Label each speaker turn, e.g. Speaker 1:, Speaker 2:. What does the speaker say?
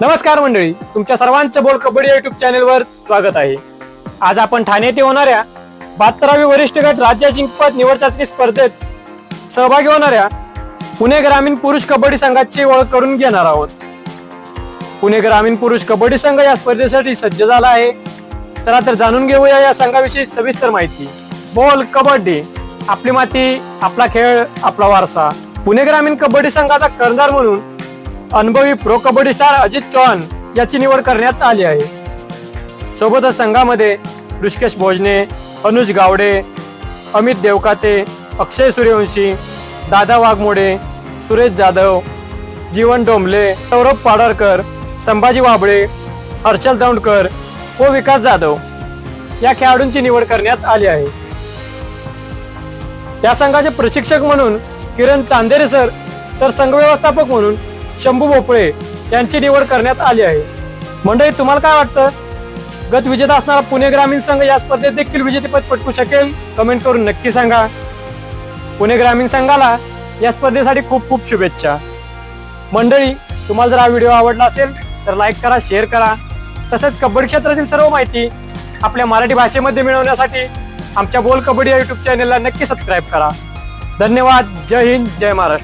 Speaker 1: नमस्कार मंडळी तुमच्या सर्वांचं बोल कबड्डी युट्यूब चॅनेलवर स्वागत आहे. आज आपण ठाणे येथे होणाऱ्या बहात्तरावी वरिष्ठ गट राज्य जिंकपत निवड चाचणी स्पर्धेत सहभागी होणाऱ्या पुणे ग्रामीण पुरुष कबड्डी संघाची ओळख करून घेणार आहोत. पुणे ग्रामीण पुरुष कबड्डी संघ या स्पर्धेसाठी सज्ज झाला आहे. चला तर जाणून घेऊया या संघाविषयी सविस्तर माहिती. बोल कबड्डी आपली माती आपला खेळ आपला वारसा. पुणे ग्रामीण कबड्डी संघाचा कर्णधार म्हणून अनुभवी प्रो कबड्डी स्टार अजित चौहान याची निवड करण्यात आली आहे. सोबतच संघामध्ये ऋषिकेश भोजने अनुज गावडे अमित देवकाते अक्षय सूर्यवंशी दादा वाघमोडे सुरेश जाधव जीवन डोंबले सौरभ पाडरकर संभाजी वाबळे हर्षल दौंडकर व विकास जाधव या खेळाडूंची निवड करण्यात आली आहे. या संघाचे प्रशिक्षक म्हणून किरण चांदेरे सर तर संघ व्यवस्थापक म्हणून शंभू भोपळे यांची निवड करण्यात आली आहे. मंडळी तुम्हाला काय वाटतं? गत विजेता असणारा पुणे ग्रामीण संघ या स्पर्धेत देखील विजेतेपद पटकू शकेल? कमेंट करून नक्की सांगा. पुणे ग्रामीण संघाला या स्पर्धेसाठी खूप खूप शुभेच्छा. मंडळी तुम्हाला जर हा व्हिडिओ आवडला असेल तर लाईक करा शेअर करा. तसेच कबड्डी क्षेत्रातील सर्व माहिती आपल्या मराठी भाषेमध्ये मिळवण्यासाठी आमच्या बोल कबड्डी या युट्यूब चॅनलला नक्की सबस्क्राईब करा. धन्यवाद. जय हिंद. जय महाराष्ट्र.